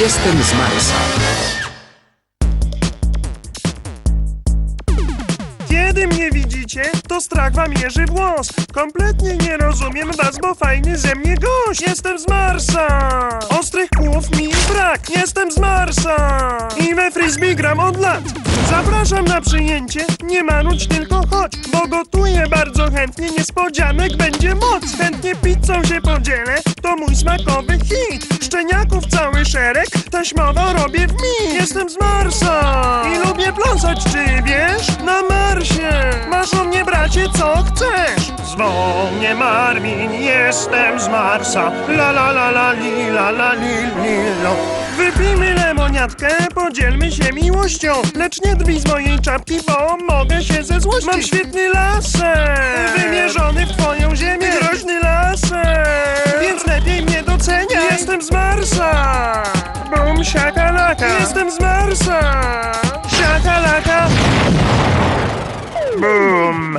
Jestem z Marsa. Kiedy mnie widzicie, to strach wam jeży włos. Kompletnie nie rozumiem was, bo fajny ze mnie gość. Jestem z Marsa. Ostrych kłów mi brak. Jestem z Marsa. I we frisbee gram od lat. Zapraszam na przyjęcie, nie manuć tylko chodź, bo gotuję bardzo chętnie, niespodzianek będzie moc. Chętnie pizzą się podzielę, to mój smakowy hit. Szczeniaków cały szereg, taśmowo robię w mi. Jestem z Marsa i lubię pląsać, czy wiesz? Na Marsie. Masz o mnie, bracie, co chcesz? Zwą mnie Marvin, jestem z Marsa. La la la la li, la la li, li, lo. Wypijmy lemoniatkę, podzielmy się miłością Lecz nie drwij z mojej czapki, bo mogę się ze złości Mam świetny laser, Jestem z Marsa, bum siakalaka Jestem z Marsa, siakalaka Bum